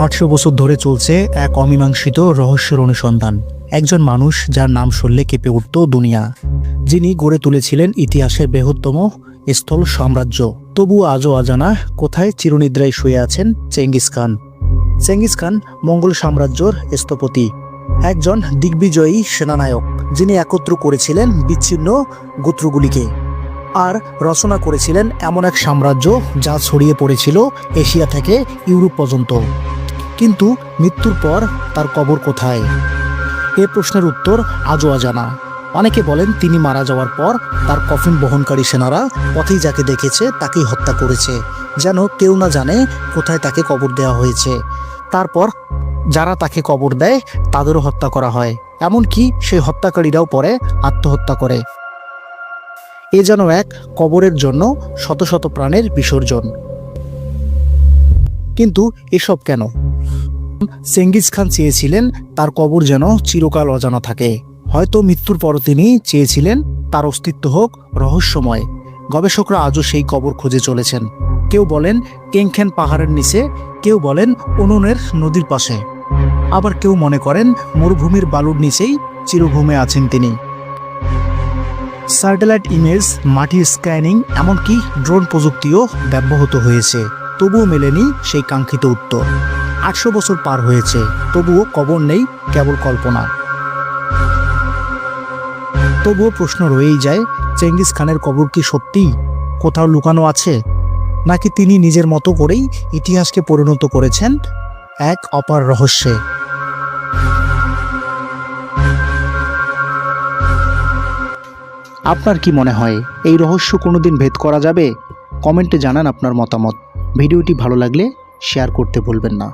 আটশো বছর ধরে চলছে এক অমীমাংসিত রহস্যের অনুসন্ধান। একজন মানুষ যার নাম শুনলে কেঁপে উঠত দুনিয়া। যিনি গড়ে তুলেছিলেন ইতিহাসের বৃহত্তম স্থল সাম্রাজ্য। তবু আজও অজানা কোথায় চিরনিদ্রায় শুয়ে আছেন চেঙ্গিস খান। চেঙ্গিস খান মঙ্গল সাম্রাজ্যর স্থপতি। একজন দিগ্বিজয়ী সেনানায়ক, যিনি একত্র করেছিলেন বিচ্ছিন্ন গোত্রগুলিকে। আর রচনা করেছিলেন এমন এক সাম্রাজ্য যা ছড়িয়ে পড়েছিল এশিয়া থেকে ইউরোপ পর্যন্ত। কিন্তু মৃত্যুর পর তার কবর কোথায়? এ প্রশ্নের উত্তর আজও অজানা। অনেকে বলেন তিনি মারা যাওয়ার পর তার কফিন বহনকারী সেনারা পথেই যাকে দেখেছে তাকেই হত্যা করেছে, যেন কেউ না জানে কোথায় তাকে কবর দেওয়া হয়েছে। তারপর যারা তাকে কবর দেয়, তাদেরও হত্যা করা হয়। এমনকি সেই হত্যাকারীরাও পরে আত্মহত্যা করে। এ যেন এক কবরের জন্য শত শত প্রাণের বিসর্জন। কিন্তু এসব কেন? চেঙ্গিস খান চেয়েছিলেন, তার কবর যেন চিরকাল অজানা থাকে। হয়তো মৃত্যুর পরও তিনি চেয়েছিলেন, তার অস্তিত্ব হোক রহস্যময়। গবেষকরা আজও সেই কবর খুঁজে চলেছেন। কেউ বলেন কেংখেন পাহাড়ের নিচে, কেউ বলেন উনুনের নদীর পাশে। আবার কেউ মনে করেন মরুভূমির বালুর নিচেই চিরভূমে আছেন তিনি। স্যাটেলাইট ইমেজ মাটি স্ক্যানিং, এমনকি ড্রোন প্রযুক্তিও ব্যবহৃত হয়েছে। তবুও মেলেনি সেই কাঙ্ক্ষিত উত্তর। আটশো বছর পার হয়েছে, তবুও কবর নেই, কেবল কল্পনা। তবুও প্রশ্ন রয়েই যায়, চেঙ্গিস খানের কবর কি সত্যি কোথাও লুকানো আছে? নাকি তিনি নিজের মতো করেই ইতিহাসকে পরিণত করেছেন এক অপার রহস্যে? আপনার কি মনে হয়, এই রহস্য কোনোদিন ভেদ করা যাবে? কমেন্টে জানান আপনার মতামত। ভিডিওটি ভালো লাগলে শেয়ার করতে ভুলবেন না।